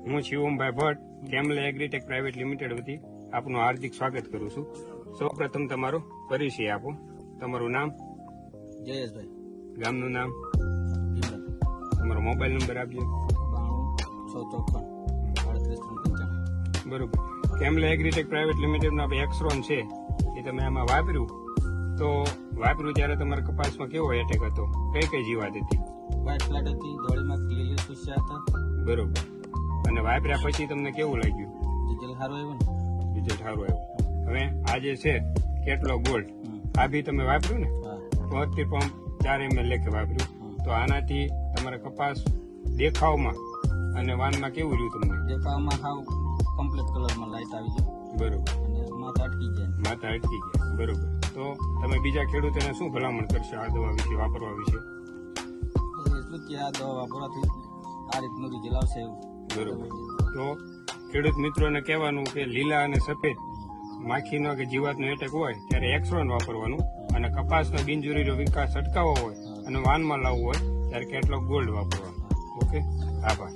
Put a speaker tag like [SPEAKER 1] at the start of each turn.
[SPEAKER 1] હું શિવમભાઈ ભટ્ટ કેમલે agritech private limited વતી આપનું હાર્દિક સ્વાગત કરું છું. સૌ પ્રથમ તમારો પરિચય આપો. તમારું નામ?
[SPEAKER 2] જયેશભાઈ.
[SPEAKER 1] ગામનું નામ? તમારો મોબાઈલ નંબર આપજો. બરોબર. કેમલે એગ્રીટેક પ્રાઇવેટ લિમિટેડનું આપણે એક્સરોન છે એ તમે આમાં વાપર્યું. તો વાપર્યું ત્યારે તમારા કપાસમાં કેવો એટેક હતો? કઈ કઈ જીવાત હતી?
[SPEAKER 2] વ્હાઇટ ફ્લેટ હતી દોડીમાં ક્લિયર સુસ્યા હતા.
[SPEAKER 1] બરોબર. અને વાપર્યા પછી તમને કેવું લાગ્યું?
[SPEAKER 2] રિઝલ્ટ સારું આવ્યું ને?
[SPEAKER 1] રિઝલ્ટ સારું આવ્યું. હવે આ જે છે કેટલો ગોલ્ડ આ બી તમે વાપર્યું ને? તોતેર પંપ ચાર એમએલ લેખે વાપર્યું. તો આનાથી તમારા કપાસ દેખાવમાં અને વાનમાં કેવું રહ્યું તમને?
[SPEAKER 2] દેખાવમાં સાવ કમ્પ્લીટ કલરમાં લાઇટ આવી જાય
[SPEAKER 1] બરોબર.
[SPEAKER 2] અને માથા અટકી જાય
[SPEAKER 1] માથા અટકી ગયા. બરોબર. તો તમે બીજા ખેડૂતોને શું ભલામણ કરશો આ દવા વિશે વાપરવા વિશે?
[SPEAKER 2] એટલું કે આ દવા વાપરવાથી આ રીતનું રિઝલ્ટ આવશે એવું.
[SPEAKER 1] બરોબર. તો ખેડૂત મિત્રોને કહેવાનું કે લીલા અને સફેદ માખીનો કે જીવાતનો એટેક હોય ત્યારે એક્સરોન વાપરવાનું અને કપાસનો બિનજરૂરી વિકાસ અટકાવવો હોય અને વાનમાં લાવવું હોય ત્યારે કેટલોક ગોલ્ડ વાપરવાનું. ઓકે આભાર.